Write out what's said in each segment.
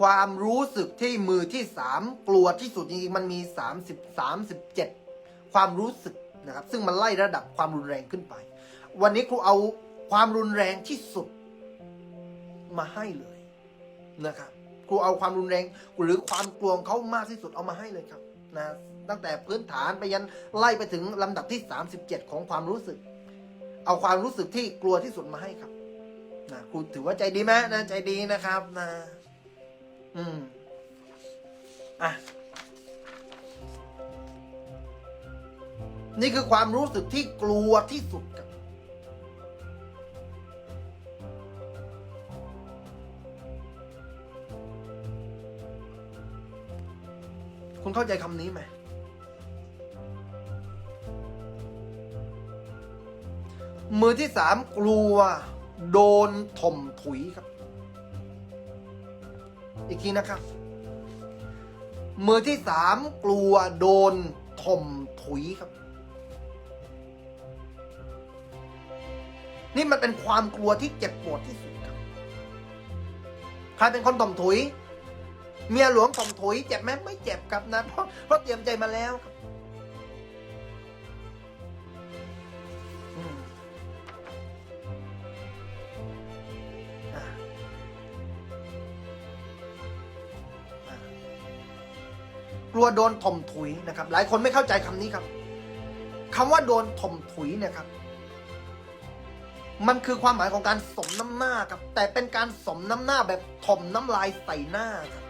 ความรู้สึกที่มือที่สามกลัวที่สุดจริงๆมันมีสามสิบสามสิบเจ็ดความรู้สึกนะครับ ซึ่งมันไล่ระดับความรุนแรงขึ้นไป วันนี้ครูเอาความรุนแรงที่สุดมาให้เลยนะครับครูเอาความรุนแรงหรือความกลัวเขามากที่สุดเอามาให้เลยครับนะตั้งแต่พื้นฐานไปยันไล่ไปถึงลำดับที่ 37 ของความรู้สึก เอาความรู้สึกที่กลัวที่สุดมาให้ครับนะครูถือว่าใจดีไหมนะใจดีนะครับนะ อืม อะ นี่คือความรู้สึกที่กลัวที่สุดครับคุณเข้าใจคำนี้ไหม มือที่สามกลัว โดนถมถุยครับ อีกทีนะครับ มือที่สามกลัวโดนถมถุยครับ นี่มันเป็นความกลัวที่เจ็บปวดที่สุดครับ ใครเป็นคนถมถุย เมียหลวงถมถุย เจ็บไหมไม่เจ็บครับนะเพราะเพราะเตรียมใจมาแล้วครับ ลัวโดนถมถุยนะครับ หลายคนไม่เข้าใจคำนี้ครับคำว่าโดนถมถุยเนี่ยครับ มันคือความหมายของการสมน้ำหน้าครับ แต่เป็นการสมน้ำหน้าแบบถมน้ำลายใส่หน้าครับ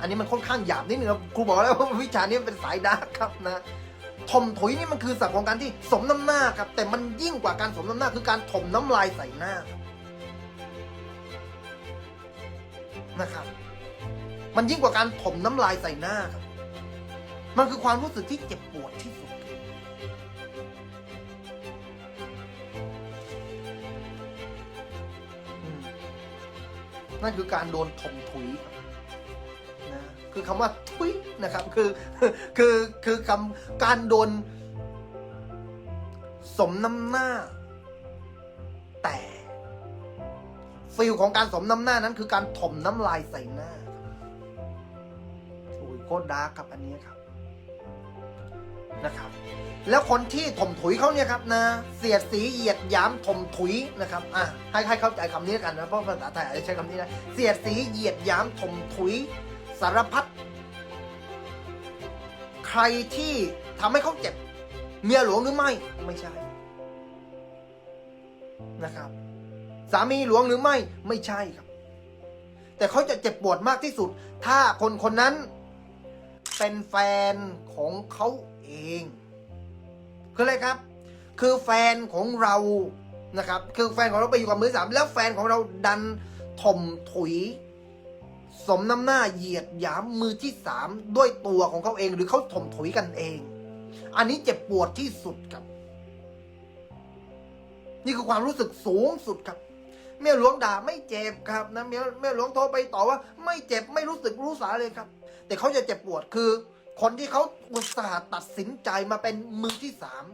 อันนี้มันค่อนข้างหยาบนิดนึงครับครูบอกแล้วว่าวิชานี้เป็นสายดาร์กครับนะถมถุยนี่มันคือศัพท์ของการที่สมน้ำหน้าครับ แต่มันยิ่งกว่าการสมน้ำหน้าคือการถมน้ำลายใส่หน้านะครับ มันยิ่งกว่าการถมน้ำลายใส่หน้าครับ มันคือความรู้สึกที่เจ็บปวดที่สุด นั่นคือการโดนถมถุยนะคือคำว่าทุยนะครับ คือ คือคือคำการโดน สมน้ำหน้า แต่ฟิลของการสมน้ำหน้านั้นคือการถมน้ำลายใส่หน้า ตรดาร์กครับอันนี้ครับนะครับ แล้วคนที่ถมถุยเขาเนี่ยครับนะ เสียดสีเหยียดยามถมถุยนะครับอะให้ให้เข้าใจคำนี้กันนะเพราะภาษาไทยอาจจะใช้คำนี้นะเสียดสีเหยียดยามถมถุย สารพัดใครที่ทำให้เขาเจ็บ เมียหลวงหรือไม่ไม่ใช่นะครับ สามีหลวงหรือไม่ไม่ใช่ครับ แต่เขาจะเจ็บปวดมากที่สุด ถ้าคนคนนั้น เป็นแฟนของเขาเองคืออะไรครับ คือแฟนของเรานะครับ คือแฟนของเราไปอยู่กับมือสามแล้วแฟนของเราดันถมถุย สมน้ำหน้าเหยียดหยามมือที่สามด้วยตัวของเขาเองหรือเขาถมถุยกันเอง อันนี้เจ็บปวดที่สุดครับ นี่คือความรู้สึกสูงสุดครับเมียหลวงด่าไม่เจ็บครับนะเมียเมียหลวงโทรไปต่อว่า ไม่เจ็บไม่รู้สึกรู้สาเลยครับ แต่เขาจะเจ็บปวดคือ คนที่เขาอุตส่าห์ตัดสินใจมาเป็นมือที่สาม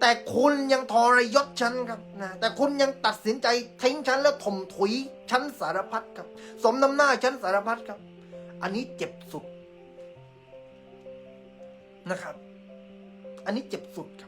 แต่คุณยังทรยศฉันครับนะแต่คุณยังตัดสินใจทิ้งฉันแล้วถมถุยฉันสารพัดครับ สมน้ำหน้าฉันสารพัดครับ อันนี้เจ็บสุดนะครับ อันนี้เจ็บสุดครับ